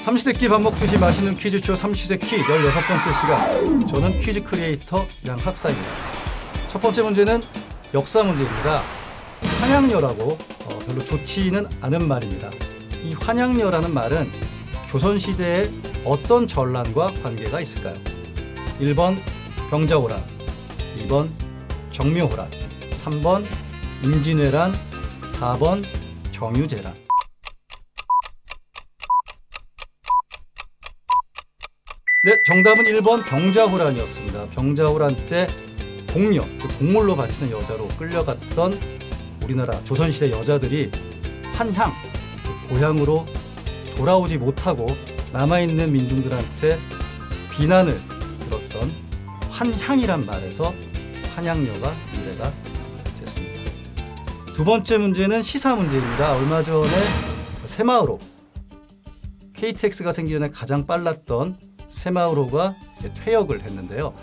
삼시세끼 밥 먹듯이 맛있는 퀴즈쇼 삼시세끼 16번째 시간. 저는 퀴즈 크리에이터 양학사입니다. 첫 번째 문제는 역사 문제입니다. 환양녀라고 어, 별로 좋지는 않은 말입니다. 이 환양녀라는 말은 조선시대의 어떤 전란과 관계가 있을까요? 1번 병자호란 2번 정묘호란 3번 임진왜란 4번 정유재란 네, 정답은 1번 병자호란이었습니다. 병자호란 때 공녀, 즉 공물로 바치는 여자로 끌려갔던 우리나라 조선시대 여자들이 한향, 즉 고향으로 돌아오지 못하고 남아있는 민중들한테 비난을 들었던 환향이란 말에서 환양녀가 유래가 됐습니다. 두 번째 문제는 시사 문제입니다. 얼마 전에 새마을호 KTX가 생기 전에 가장 빨랐던 이제 퇴역을 했는데요.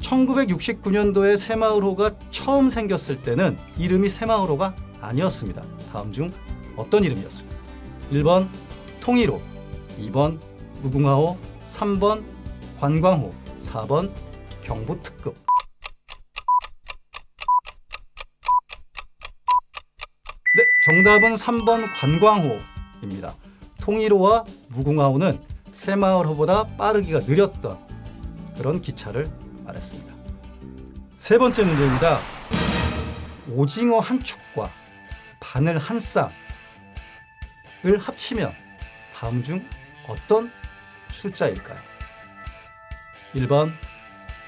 1969년도에 새마을호가 처음 생겼을 때는 이름이 새마을호가 아니었습니다. 다음 중 어떤 이름이었을까요? 1번 통일호, 2번 무궁화호, 3번 관광호, 4번 경부특급. 네, 정답은 3번 관광호입니다. 통일호와 무궁화호는 새마을호보다 빠르기가 느렸던 그런 기차를 말했습니다. 세 번째 문제입니다. 오징어 한 축과 바늘 한 쌍을 합치면 다음 중 어떤 숫자일까요? 1번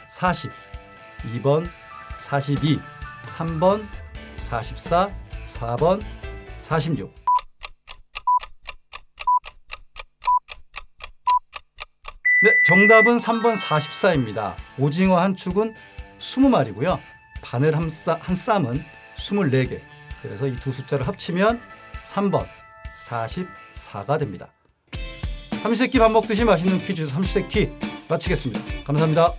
40, 2번 42, 3번 44, 4번 46. 네, 정답은 3번 44입니다. 오징어 한 축은 20마리고요. 바늘 한, 쌈, 한 쌈은 24개. 그래서 이 두 숫자를 합치면 3번 44가 됩니다. 삼시세끼 밥 먹듯이 맛있는 퀴즈 삼시세끼 마치겠습니다. 감사합니다.